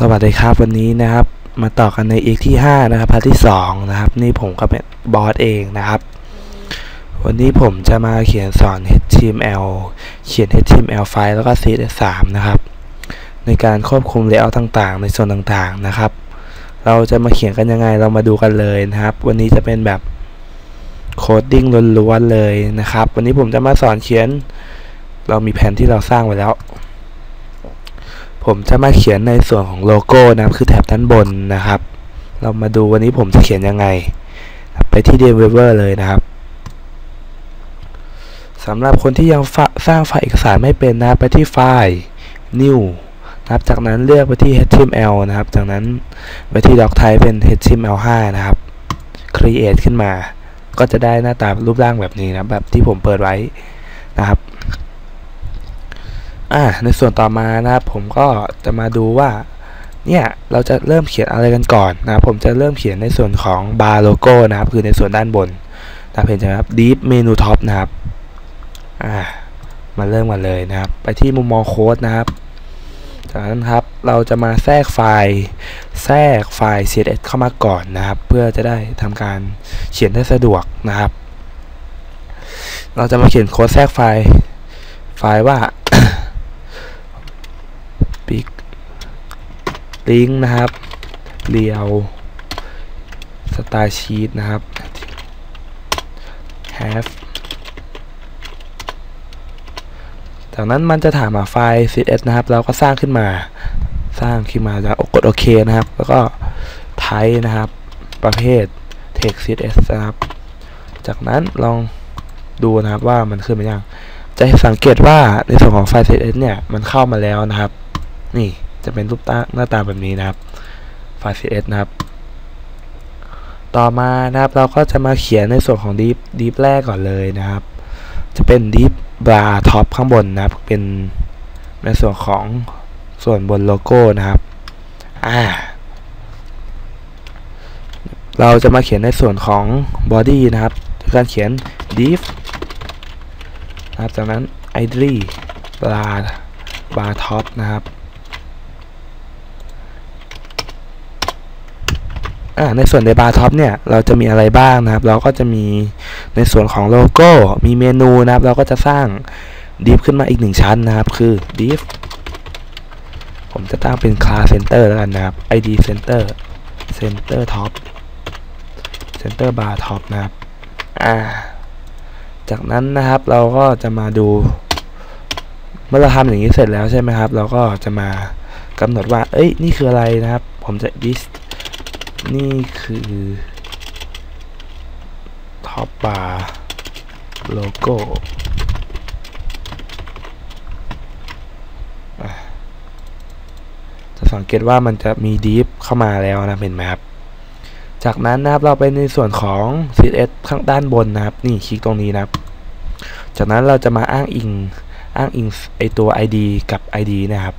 สวัสดีครับวันนี้นะครับ มาต่อกันในอีกที่ 5 นะครับพาร์ทที่ 2 นะครับ นี่ผมก็เป็นบอสเองนะครับ วันนี้ผมจะมาเขียนสอน HTML เขียน HTML ไฟล์แล้วก็ CSS3 นะครับ ในการควบคุม layout ต่างๆ ในส่วนต่างๆนะครับ เราจะมาเขียนกันยังไงเรามาดูกันเลยนะครับ วันนี้จะเป็นแบบโคดดิ้งล้วนๆเลยนะครับ วันนี้ผมจะมาสอนเขียน เรามีแผนที่เราสร้างไว้แล้ว ผมจะมาเขียนในส่วนของโลโก้นะครับคือแถบด้านบนนะครับ เรามาดูวันนี้ผมจะเขียนยังไง ไปที่ Developer เลยนะครับสำหรับคนที่ยังสร้างไฟล์เอกสารไม่เป็นนะไปที่ไฟล์ New นะครับจากนั้นเลือกไปที่ HTML นะครับ จากนั้นไปที่ Doc Type เป็น HTML5 นะครับ Create ขึ้นมา ก็จะได้หน้าตารูปร่างแบบนี้นะแบบที่ผมเปิดไว้นะครับ อ่าในส่วนต่อมานะครับผมก็จะมาดูว่าเนี่ยเราจะเริ่มเขียนอะไรกันก่อนนะครับผมจะเริ่มเขียนในส่วนของบาร์โลโก้นะครับคือในส่วนด้านบนนะเห็นไหมครับ deep menu top นะครับอ่ามาเริ่มกันเลยนะครับ ไปที่มุมมองโค้ดนะครับจากนั้นครับเราจะมาแทรกไฟล์แทรกไฟล์ CSS เข้ามาก่อนนะครับ เพื่อจะได้ทำการเขียนได้สะดวกนะครับ เราจะมาเขียนโค้ดแทรกไฟล์ไฟล์ว่า ปิก ลิงก์นะครับเรียวสไตล์ชีตนะครับ have จากนั้นมันจะถามหาไฟล์ css นะครับ เราก็สร้างขึ้นมา สร้างขึ้นมาแล้วกดโอเคนะครับ แล้วก็ไทป์นะครับ ประเภท text css นะครับ จากนั้นลองดูนะครับว่ามันขึ้นมายัง จะสังเกตว่าในส่วนของไฟล์ css เนี่ย มันเข้ามาแล้วนะครับ นี่ จะเป็นรูปตาหน้าตาแบบนี้นะครับไฟล์ css นะครับ ต่อมานะครับเราก็จะมาเขียนในส่วนของ deep deep แรกก่อนเลยนะครับ จะเป็น deep bar top ข้างบนนะครับ เป็นในส่วนของส่วนบนโลโก้นะครับอ่าเราจะมาเขียนในส่วนของ body นะครับการเขียน div นะครับจากนั้น id bar bar top นะครับ อ่า ในส่วนในบาร์ท็อปเนี่ยเราจะมีอะไรบ้างนะครับ เราก็จะมีในส่วนของโลโก้ มีเมนูนะครับ เราก็จะสร้าง div ขึ้นมาอีกหนึ่งชั้นนะครับ คือ div ผมจะตั้งเป็น class center แล้วกันนะครับ id center center top center bar top นะครับอ่าจากนั้นนะครับเราก็จะมาดู เมื่อเราทำอย่างนี้เสร็จแล้วใช่ไหมครับ เราก็จะมากำหนดว่า เอ้ย นี่คืออะไรนะครับ ผมจะ this นี่คือ top bar logo จะสังเกตว่ามันจะมี deep เข้ามาแล้วนะเห็นไหมครับ จากนั้นนะครับเราไปในส่วนของ CSS ข้างด้านบนนะครับ นี่คลิกตรงนี้นะครับ จากนั้นเราจะมาอ้างอิงอ้างอิงไอตัว ID กับ ID นะครับ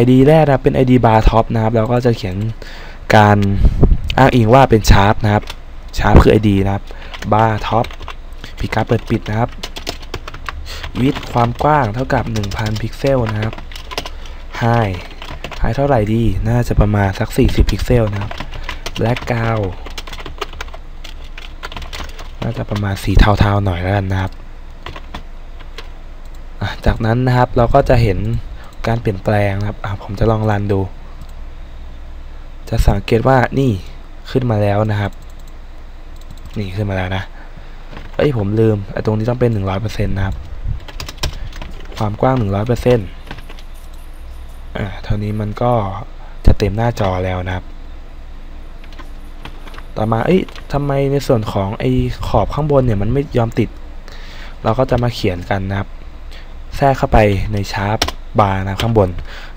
ID แรกนะเป็น ID bar top นะครับ เราก็จะเขียน การอ้างอิงว่าเป็นชาร์ปนะครับชาร์ปคือ ID นะครับ bar top พิกัดเปิดปิดนะครับวิดความกว้างเท่ากับ 1000 พิกเซลนะครับ high high เท่าไหร่ดี น่าจะประมาณสัก 40 พิกเซลนะครับ background น่าจะประมาณสีเทาๆหน่อยแล้วกันนะครับ จากนั้นนะครับเราก็จะเห็นการเปลี่ยนแปลงนะครับผมจะลองรันดู จะสังเกตว่านี่ขึ้นมาแล้วนะครับ นี่ขึ้นมาแล้วนะเอ้ยผมลืมไอ้ตรงนี้ต้องเป็น 100%นะครับ ความกว้าง 100%อ่าเท่านี้มันก็จะเต็มหน้าจอแล้วนะครับ ต่อมาเอ้ยทำไมในส่วนของไอ้ขอบข้างบนเนี่ยมันไม่ยอมติด เราก็จะมาเขียนกันนะครับ แทรกเข้าไปในชาร์ปบาร์นะข้างบน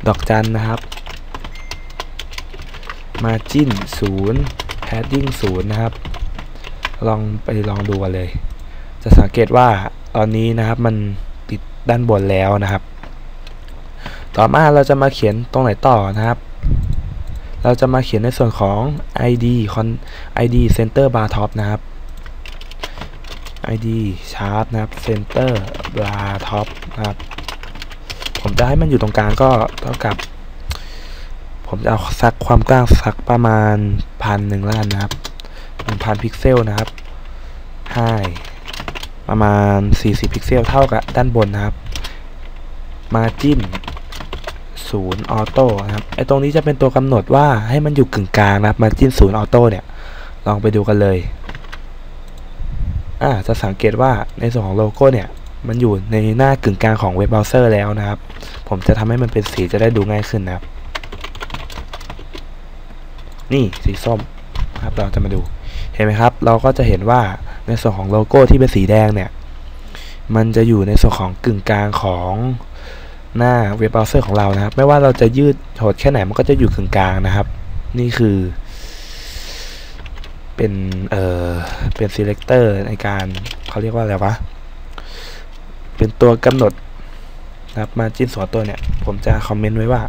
ดอกจันนะครับ margin 0 padding 0 นะครับ ลองไปลองดูกันเลย จะสังเกตว่าตอนนี้นะครับมันติดด้านบนแล้วนะครับ ต่อมาเราจะมาเขียนตรงไหนต่อนะครับ เราจะมาเขียนในส่วนของ id con id center bar top นะครับ id sharp นะครับ center bar top นะครับ ผมจะให้มันอยู่ตรงกลางก็เท่ากับ ผมจะเอาสักความกว้างสักประมาณพันหนึ่งล้านนะครับหนึ่งพันพิกเซลนะครับให้ประมาณ 40 พิกเซลเท่ากับด้านบนนะครับ มาจิ้นศูนย์ออโต้นะครับไอตรงนี้จะเป็นตัวกำหนดว่าให้มันอยู่กึ่งกลางนะครับ มาจิ้นศูนย์ออโต้เนี่ยลองไปดูกันเลยอ่าจะสังเกตว่าในส่วนของโลโก้เนี่ยมันอยู่ในหน้ากึ่งกลางของเว็บเบราว์เซอร์แล้วนะครับ ผมจะทำให้มันเป็นสีจะได้ดูง่ายขึ้นนะครับ นี่สีส้มครับเราจะมาดูเห็นไหมครับ เราก็จะเห็นว่าในส่วนของโลโก้ที่เป็นสีแดงเนี่ย มันจะอยู่ในส่วนของกึ่งกลางของหน้าเว็บเบราว์เซอร์ของเรานะครับ ไม่ว่าเราจะยืดโหดแค่ไหนมันก็จะอยู่กึ่งกลางนะครับ นี่คือ เป็นเอ่อเป็น selector ในการเขาเรียกว่าอะไรวะ เป็นตัวกำหนดนะครับมาจิ้นสอตัวเนี่ย ผมจะคอมเมนต์ไว้ว่า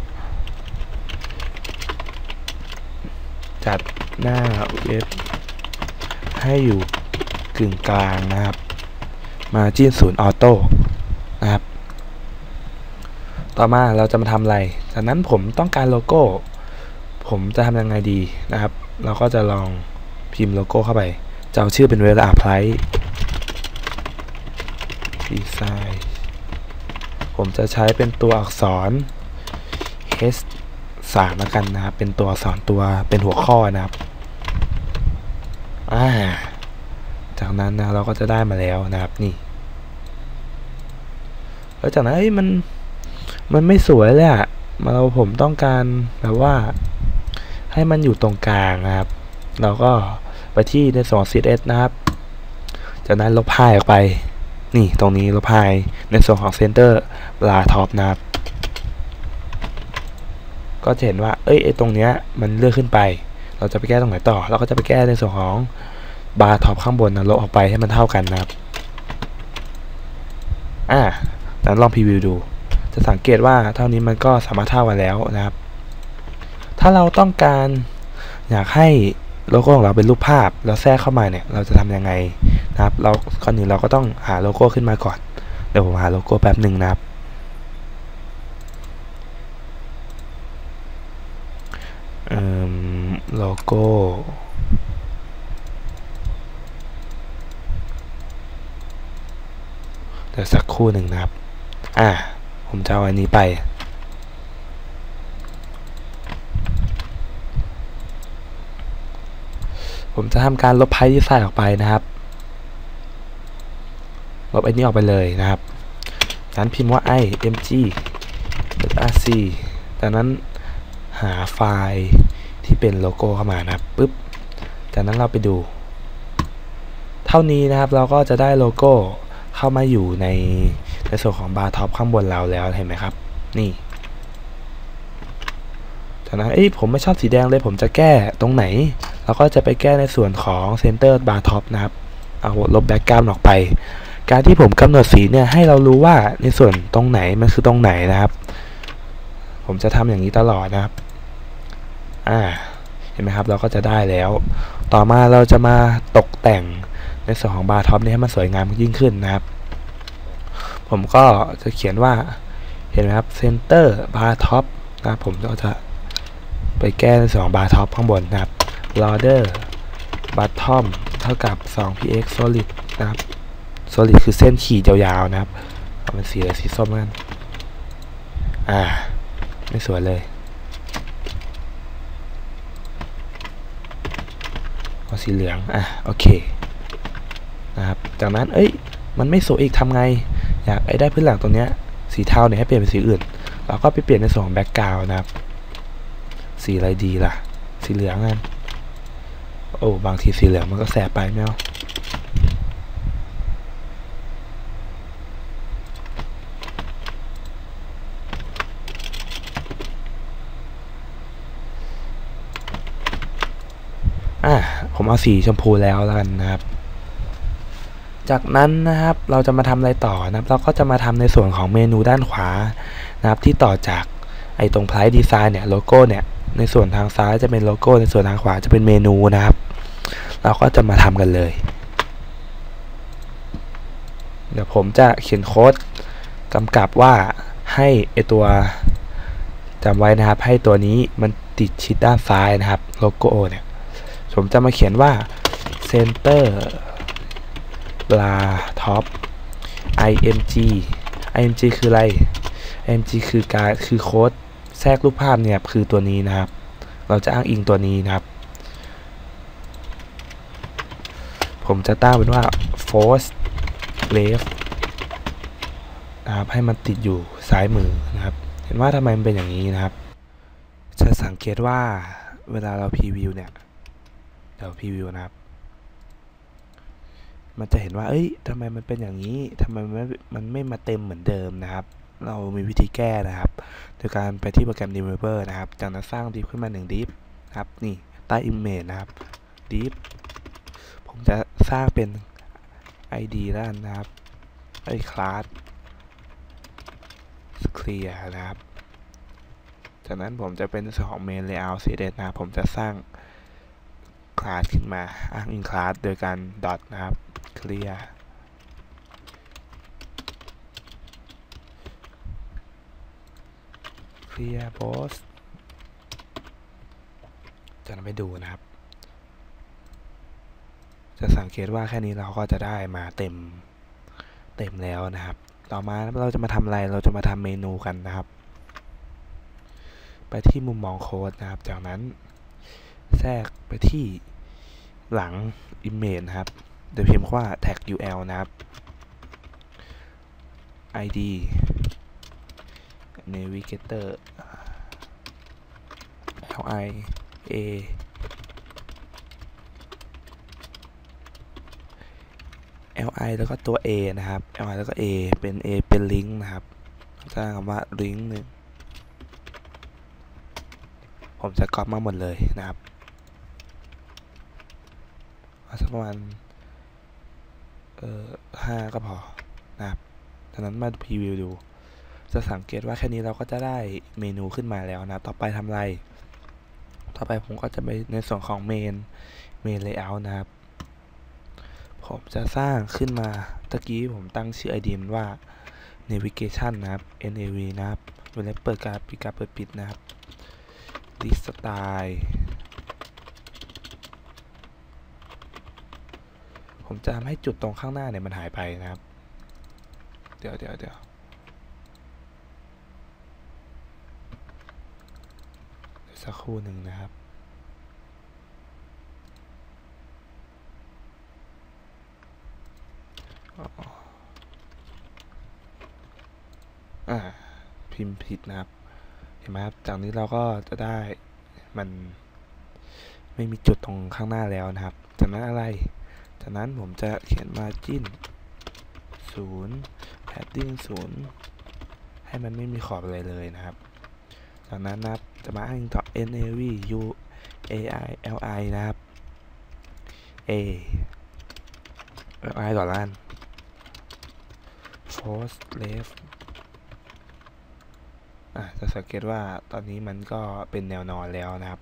จัดหน้าเว็บให้อยู่กึ่งกลางนะครับ มาจิ้นศูนย์ออโต้นะครับ ต่อมาเราจะมาทำอะไร จากนั้นผมต้องการโลโก้ ผมจะทำยังไงดีนะครับ เราก็จะลองพิมพ์โลโก้เข้าไป จะเอาชื่อเป็นเวลา apply design ผมจะใช้เป็นตัวอักษร h 3แล้วกันนะครับ เป็นตัวสอักษรตัวเป็นหัวข้อนะครับอ่าจากนั้นนะเราก็จะได้มาแล้วนะครับนี่แล้วจากนั้นเอ้ยมันมันไม่สวยเลยอะมาเราผมต้องการแบบว่า ให้มันอยู่ตรงกลางนะครับ เราก็ไปที่ในส่วน CSS นะครับ จากนั้นลบพายออกไป นี่ตรงนี้ลบพายในส่วนของ Center บลาท็อปนะครับ ก็จะเห็นว่า เอ้ยไอตรงเนี้ยมันเลื่อนขึ้นไป เราจะไปแก้ตรงไหนต่อ เราก็จะไปแก้ในส่วนของบาร์ท็อปข้างบนนะลบออกไปให้มันเท่ากันนะครับ อ่าแล้วลองพรีวิวดู จะสังเกตว่าเท่านี้มันก็สามารถเท่ากันแล้วนะครับ ถ้าเราต้องการอยากให้โลโก้ของเราเป็นรูปภาพแล้วแทรกเข้ามาเนี่ย เราจะทำยังไงนะครับ เราก่อนหนึ่งเราก็ต้องหาโลโก้ขึ้นมาก่อน เดี๋ยวผมหาโลโก้แป๊บหนึ่งนะครับ เอ่อ โลโก้เดี๋ยวสักครู่หนึ่งนะครับ อ่า ผมจะเอาอันนี้ไป ผมจะทำการลบไพ่ที่ใส่ออกไปนะครับ ลบไอ้นี้ออกไปเลยนะครับจากนั้นพิมพ์ว่า i mg rc จากนั้นาไฟล์ที่เป็นโลโก้เข้ามานะครับปุ๊บจากนั้นเราไปดู เท่านี้นะครับเราก็จะได้โลโก้เข้ามาอยู่ในในส่วนของบาร์ท็อปข้างบนเราแล้วเห็นไหมครับ นี่จากนั้นเอ้ยผมไม่ชอบสีแดงเลยผมจะแก้ตรงไหน เราก็จะไปแก้ในส่วนของ Center Bar Top นะครับเอาลบแบ็กกราวน์ออกไป การที่ผมกำหนดสีเนี่ยให้เรารู้ว่าในส่วนตรงไหนมันคือตรงไหนนะครับ ผมจะทำอย่างนี้ตลอดนะครับ อ่าเห็นไหมครับเราก็จะได้แล้ว ต่อมาเราจะมาตกแต่งในส่วนของบาร์ท็อปนี้ให้มันสวยงามยิ่งขึ้นนะครับ ผมก็จะเขียนว่าเห็นไหมครับ Center Bar Top นะครับผมก็จะไปแก้ในส่วนของบาร์ท็อปข้างบนนะครับ Border Bottom เท่ากับ 2px solid นะครับ solid คือเส้นขีดยาวๆนะครับเอาเป็นสีอะไรสีส้มกันอ่า ไม่สวยเลย เอาสีเหลือง อะ โอเค นะครับ จากนั้น เอ้ย มันไม่สวยอีกทำไง อยากไอ้ได้พื้นหลังตรงเนี้ย สีเทาเนี่ยให้เปลี่ยนเป็นสีอื่น เราก็ไปเปลี่ยนในส่วนของแบ็กกราวนะครับ สีอะไรดีล่ะ สีเหลืองกันโอ้ บางทีสีเหลืองมันก็แสบไปไม่เอาอะ ผมเอาสีชมพูแล้วแล้วกันนะครับ จากนั้นนะครับเราจะมาทำอะไรต่อนะครับ เราก็จะมาทำในส่วนของเมนูด้านขวานะครับ ที่ต่อจากไอ้ตรงไพร์ดีไซน์เนี่ยโลโก้เนี่ยในส่วนทางซ้ายจะเป็นโลโก้ ในส่วนทางขวาจะเป็นเมนูนะครับ เราก็จะมาทำกันเลย เดี๋ยวผมจะเขียนโค้ดกำกับว่าให้ไอตัวจำไว้นะครับ ให้ตัวนี้มันติดชิดด้านซ้ายนะครับ โลโก้เนี่ย ผมจะมาเขียนว่า center bar top img img คืออะไร img คือการคือโค้ดแทรกรูปภาพเนี่ยคือตัวนี้นะครับ เราจะอ้างอิงตัวนี้นะครับ ผมจะตั้งเป็นว่า force left นะครับให้มันติดอยู่ซ้ายมือนะครับ เห็นว่าทำไมมันเป็นอย่างนี้นะครับ จะสังเกตว่าเวลาเราพรีวิวเนี่ย เดี๋ยวพรีวิวนะครับ มันจะเห็นว่า เอ้ยทำไมมันเป็นอย่างนี้ทำไมมันไม่มันไม่มาเต็มเหมือนเดิมนะครับ เรามีวิธีแก้นะครับ โดยการไปที่โปรแกรม Developer นะครับ จากนั้นสร้างดิฟขึ้นมา1ดิฟครับ นี่ใต้ Image นะครับดิฟผมจะสร้างเป็น ID แล้วนนะครับ ไอ้ class clear นะครับ จากนั้นผมจะเป็นส่วนของ main layout css นะผมจะสร้าง class ขึ้นมาอ้างอิง class โดยการ dot นะครับ clear clear post จะนำไปดูนะครับ จะสังเกตว่าแค่นี้เราก็จะได้มาเต็มเต็มแล้วนะครับ ต่อมาเราจะมาทำอะไร เราจะมาทำเมนูกันนะครับ ไปที่มุมมองโค้ดนะครับ จากนั้นแทรกไปที่ หลัง image นะครับ โดยพิมพ์ว่า tag ul นะครับ id navigator li a li แล้วก็ตัว a นะครับ li แล้วก็ a เป็น a เป็น link นะครับสร้างคำว่า link หนึ่งผมจะก๊อปมาหมดเลยนะครับ เอาสักประมาณ เอ่อห้าก็พอนะครับจากนั้นมาพรีวิวดู จะสังเกตว่าแค่นี้เราก็จะได้เมนูขึ้นมาแล้วนะ ต่อไปทำไร ต่อไปผมก็จะไปในส่วนของเมน เมนเลเยอร์นะครับ ผมจะสร้างขึ้นมา ตะกี้ผมตั้งชื่อ ID มันว่า navigation นะครับ nav นะครับเวลาเปิดการปิดการเปิดปิดนะครับ list style ผมจะทำให้จุดตรงข้างหน้าเนี่ยมันหายไปนะครับ เดี๋ยวเดี๋ยวเดี๋ยวสักครู่หนึ่งนะครับอ่าพิมพ์ผิดนะครับ เห็นไหมครับ จากนี้เราก็จะได้มันไม่มีจุดตรงข้างหน้าแล้วนะครับ จากนั้นอะไร จากนั้นผมจะเขียน margin 0 padding 0 ให้มันไม่มีขอบอะไรเลยนะครับ จากนั้นนะครับจะมาอ้างต่อ nav u ai li นะครับ a li ก่อนล้าน force left อะจะสังเกตว่าตอนนี้มันก็เป็นแนวนอนแล้วนะครับ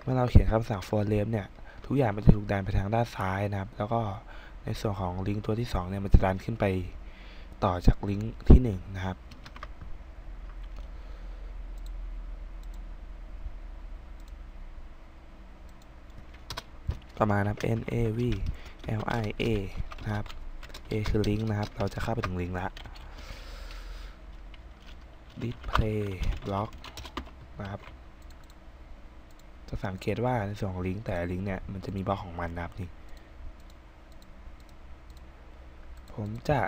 เมื่อเราเขียนคำสั่ง Force left เนี่ย ทุกอย่างมันจะถูกดันไปทางด้านซ้ายนะครับ แล้วก็ในส่วนของลิงก์ตัวที่2เนี่ยมันจะดันขึ้นไปต่อจากลิงก์ที่ 1 นะครับ ประมาณนะครับ n a v l i a นะครับ a คือลิงก์นะครับ เราจะเข้าไปถึงลิงก์ละ display block นะครับ จะสังเกตว่าในส่วนของลิงก์แต่ลิงก์เนี่ยมันจะมีบล็อกของมันนะครับนี่ผมจะ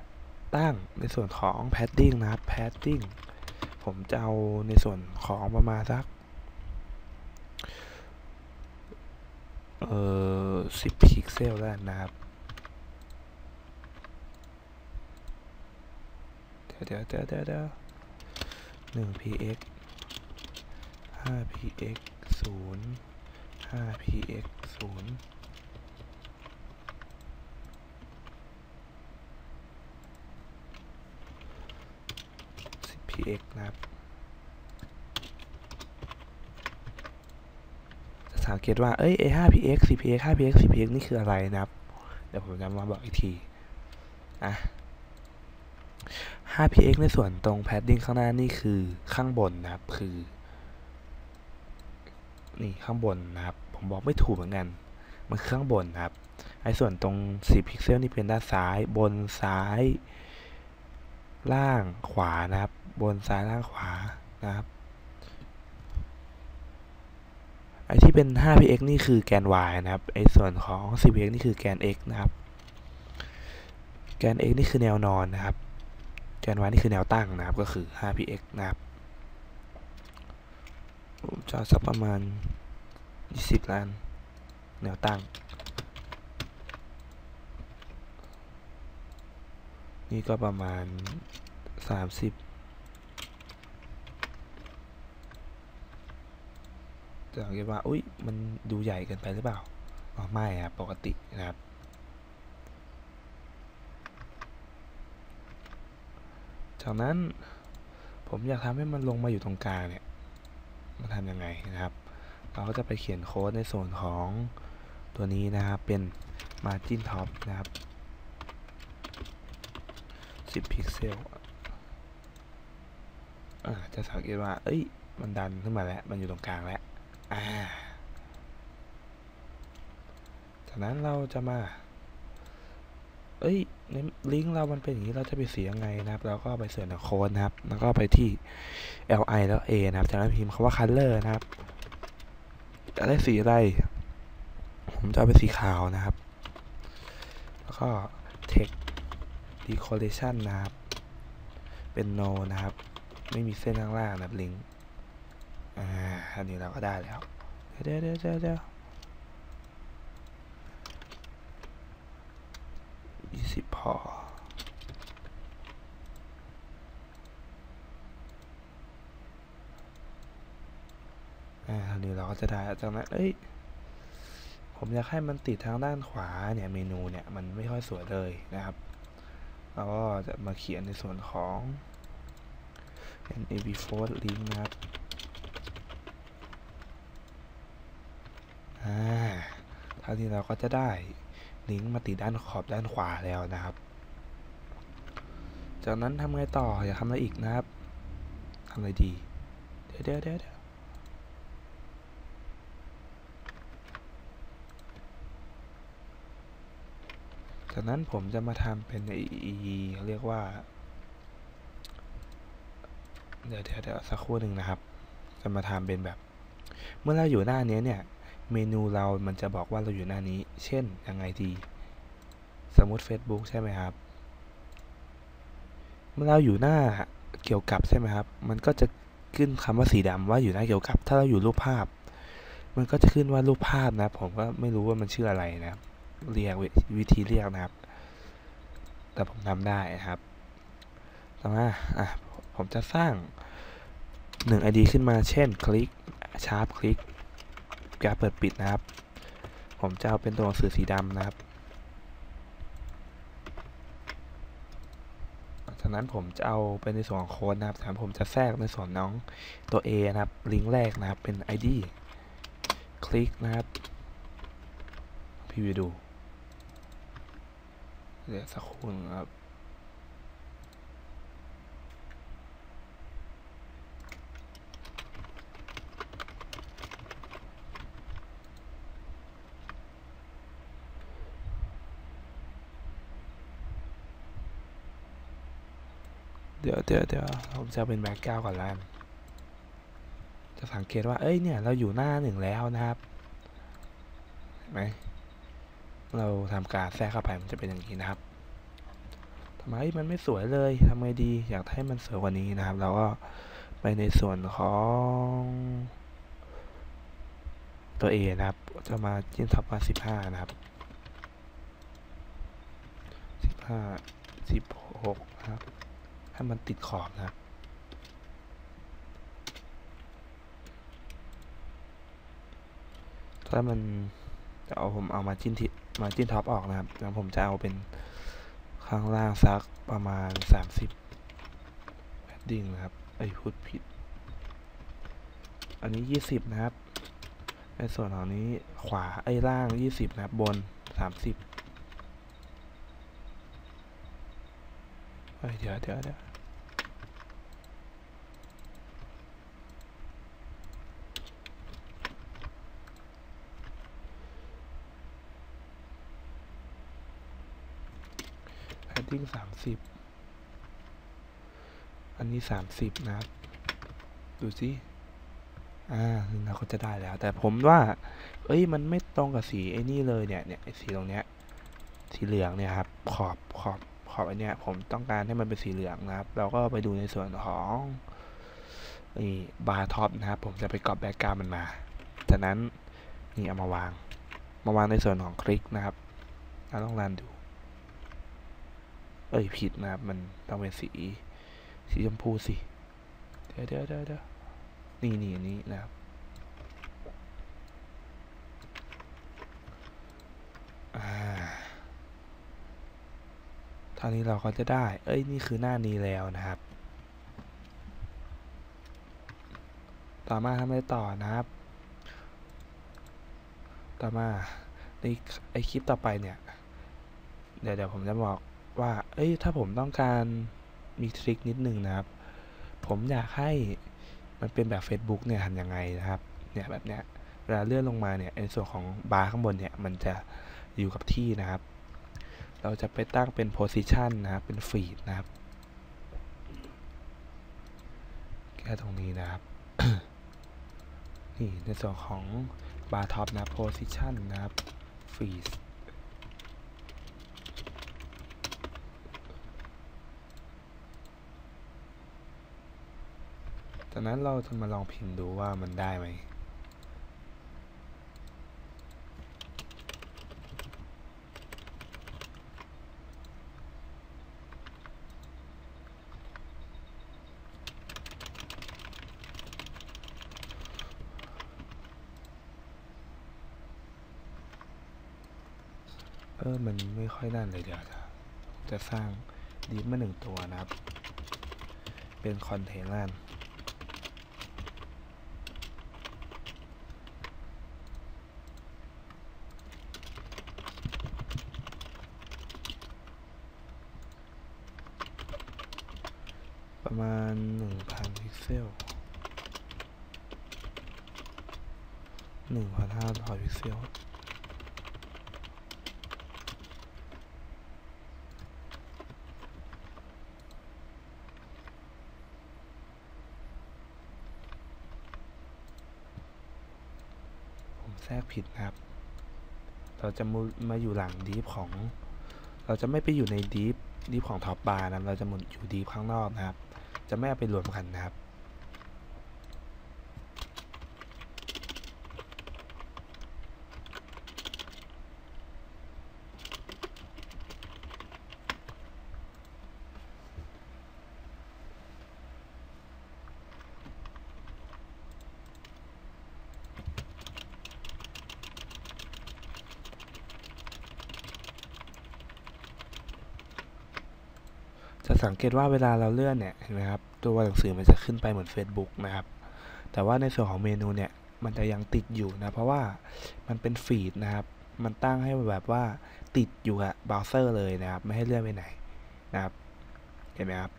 ตั้งในส่วนของ padding นะครับ padding ผมจะเอาในส่วนของประมาณสักเอ่อ10พิกเซลแล้วนะครับ เดี๋ยวเดี๋ยวเดี๋ยวเดี๋ยวเดี๋ยวหนึ่ง px ห้า px ศูนย์ห้า px ศูนย์สิบ px นะครับจะสังเกตว่า เอ้ย a 5 px 10 px 5 px 10 px นี่คืออะไรนะครับ เดี๋ยวผมจะมาบอกอีกที อะ 5px ในส่วนตรง padding ข้างหน้านี่คือข้างบนนะครับ คือ นี่ข้างบนนะครับ ผมบอกไม่ถูกเหมือนกัน มันคือข้างบนนะครับ ไอ้ส่วนตรง 4 พิกเซลนี่เป็นด้านซ้าย บนซ้าย ล่างขวานะครับ บนซ้ายล่างขวานะครับ ไอ้ที่เป็น 5px นี่คือแกน y นะครับ ไอ้ส่วนของ 10px นี่คือแกน x นะครับ แกน x นี่คือแนวนอนนะครับ แกน y นี่คือแนวตั้งนะครับ ก็คือ 5px นะครับ ผมจะสักประมาณ 20 ล้าน แนวตั้ง นี่ก็ประมาณ 30 จะสังเกตว่า อุ้ยมันดูใหญ่เกินไปหรือเปล่าอ๋อไม่ครับปกตินะครับจากนั้นผมอยากทำให้มันลงมาอยู่ตรงกลางเนี่ย มันทำยังไงนะครับ เราก็จะไปเขียนโค้ดในส่วนของตัวนี้นะครับ เป็น margin top นะครับ 10 พิกเซลจะสังเกตว่า เอ้ย มันดันขึ้นมาแล้ว มันอยู่ตรงกลางแล้ว อ่า จากนั้นเราจะมา เอ้ยในลิงก์เรามันเป็นอย่างนี้ เราจะไปเสียยังไงนะครับเราก็ไปเสิร์ชในโค้ดนะครับ แล้วก็ไปที่ li แล้ว a นะครับจากนั้นพิมพ์คำว่า color นะครับจะได้สีอะไร ผมจะเอาเป็นสีขาวนะครับ แล้วก็ text decoration นะครับ เป็น no นะครับ ไม่มีเส้นข้างล่างนะครับลิงก์อ่าอันนี้เราก็ได้แล้ว เดี๋ยวเดี๋ยวเดี๋ยวเดี๋ยวยี่สิบพอ อ่าอันนี้เราก็ จะได้จากนั้นเอ้ย ผมอยากให้มันติดทางด้านขวาเนี่ยเมนูเนี่ยมันไม่ค่อยสวยเลยนะครับเราก็จะมาเขียนในส่วนของ n a b f o r link นะครับอ่าเท่านี้เราก็จะได้ลิงก์มาติดด้านขอบด้านขวาแล้วนะครับ จากนั้นทำไงต่ออยากทำอะไรอีกนะครับทำอะไรดี เดี๋ยวเดี๋ยวเดี๋ยว จากนั้นผมจะมาทำเป็นไอเรียกว่า เดี๋ยวเดี๋ยวเดี๋ยวสักครู่หนึ่งนะครับ จะมาทำเป็นแบบ เมื่อเราอยู่หน้านี้เนี่ย เมนูเรามันจะบอกว่าเราอยู่หน้านี้ เช่นยังไงดี สมมติ Facebook ใช่ไหมครับ เมื่อเราอยู่หน้าเกี่ยวกับใช่ไหมครับ มันก็จะขึ้นคำว่าสีดำว่าอยู่หน้าเกี่ยวกับ ถ้าเราอยู่รูปภาพ มันก็จะขึ้นว่ารูปภาพนะ ผมก็ไม่รู้ว่ามันชื่ออะไรนะครับ เรียกวิธีเรียกนะครับ แต่ผมทำได้นะครับต่อมาอะผมจะสร้างหนึ่ง ID ขึ้นมาเช่นคลิกชาร์ปคลิกการเปิดปิดนะครับ ผมจะเอาเป็นตัวหนังสือสีดำนะครับจากนั้นผมจะเอาเป็นในส่วนของโค้ดนะครับจากนั้นผมจะแทรกในส่วนน้องตัว A นะครับ ลิงก์แรกนะครับ เป็น ID คลิกนะครับ พี่วิวดู เดี๋ยวสักครู่นครับเดี๋ยวเดี๋ยวเดี๋ยวผมจะเป็นแบ็กกราวก่อนและจะสังเกตว่า เอ้ย เนี่ย เราอยู่หน้าหนึ่งแล้วนะครับไหม เราทำการแทรกเข้าไปมันจะเป็นอย่างนี้นะครับทำไมมันไม่สวยเลยทำไงดีอยากให้มันสวยกว่านี้นะครับ เราก็ไปในส่วนของตัว A นะครับ จะมาจิ้มท็อปมาสิบห้านะครับสิบห้าสิบหกนะครับ ให้มันติดขอบนะครับถ้ามันจะเอาผมเอามาจิ้นที่ มาจิ้นท็อปออกนะครับแล้วผมจะเอาเป็นข้างล่างซักประมาณ 30แพดดิ้งนะครับเอ้พูดผิด อันนี้ 20 นะครับในส่วนของนี้ขวาไอ้ล่าง 20 นะครับ บน 30เอ้ยเดี๋ยวเดี๋ยวเดี๋ยว setting สามสิบอันนี้สามสิบนะครับ ดูสิอ่าเราก็จะได้แล้ว แต่ผมว่า เอ้ย มันไม่ตรงกับสีไอ้นี่เลยเนี่ย เนี่ยสีตรงเนี้ย สีเหลืองเนี่ยครับ ขอบ ขอบ ขอบอันเนี้ย ผมต้องการให้มันเป็นสีเหลืองนะครับ เราก็ไปดูในส่วนของนี่บาร์ท็อปนะครับ ผมจะไปกรอบแบ็กกราวมันมา จากนั้นนี่เอามาวาง มาวางในส่วนของคลิกนะครับเราต้องรันดู เอ้ยผิดนะครับ มันต้องเป็นสีสีชมพูสิ เดี๋ยวเดี๋ยวเดี๋ยวเดี๋ยวนี่นี่นี้นะครับอ่าท่านี้เราก็จะได้ เอ้ย นี่คือหน้านี้แล้วนะครับ ต่อมาทำอะไรต่อนะครับ ต่อมาในไอคลิปต่อไปเนี่ย เดี๋ยวเดี๋ยวผมจะบอก ว่า เอ้ย ถ้าผมต้องการมีทริคนิดนึงนะครับ ผมอยากให้มันเป็นแบบ Facebook เนี่ยทำยังไงนะครับ เนี่ยแบบเนี้ย เวลาเลื่อนลงมาเนี่ยในส่วนของบาร์ข้างบนเนี่ย มันจะอยู่กับที่นะครับ เราจะไปตั้งเป็น position นะครับ เป็น feed นะครับ แค่ตรงนี้นะครับ นี่ในส่วนของบาร์ท็อปนะ position นะครับ feed จากนั้นเราจะมาลองพิมพ์ดูว่ามันได้ไหมเออ มันไม่ค่อยนั่นเลยเดี๋ยวจะจะสร้างดิฟมาหนึ่งตัวนะครับ เป็นคอนเทนเนอร์ประมาณ 1,000 พิกเซล 1,500พิกเซลผมแทรกผิดนะครับ เราจะมามาอยู่หลังดีฟของ เราจะไม่ไปอยู่ในดีฟดีฟของท็อปบาร์นะเราจะมาอยู่ดีฟข้างนอกนะครับ จะไม่เอาไปรวมกันนะครับ สังเกตว่าเวลาเราเลื่อนเนี่ยเห็นไหมครับตัวหนังสือมันจะขึ้นไปเหมือน Facebook นะครับ แต่ว่าในส่วนของเมนูเนี่ยมันจะยังติดอยู่นะ เพราะว่ามันเป็นฟีดนะครับ มันตั้งให้แบบว่าติดอยู่กับเบราว์เซอร์เลยนะครับ ไม่ให้เลื่อนไปไหนนะครับ เห็นไหมครับ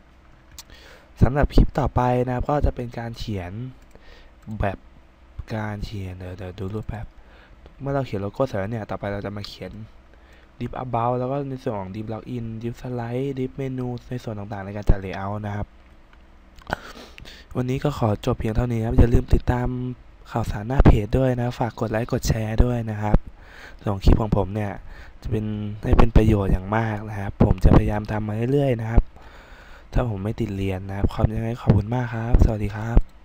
สำหรับคลิปต่อไปนะครับ ก็จะเป็นการเขียนแบบการเขียนเดี๋ยวเดี๋ยวดูรูปแป๊บเมื่อเราเขียนโลโก้เสร็จแล้วเนี่ย ต่อไปเราจะมาเขียน div about แล้วก็ในส่วนของ div login div slide div menu ในส่วนต่างๆในการจัด layout นะครับ วันนี้ก็ขอจบเพียงเท่านี้ครับ อย่าลืมติดตามข่าวสารหน้าเพจด้วยนะ ฝากกดไลค์กดแชร์ด้วยนะครับส่วนคลิปของผมเนี่ย จะเป็นให้เป็นประโยชน์อย่างมากนะครับ ผมจะพยายามทำมาเรื่อยๆนะครับ ถ้าผมไม่ติดเรียนนะครับความยังไงขอบคุณมากครับ สวัสดีครับ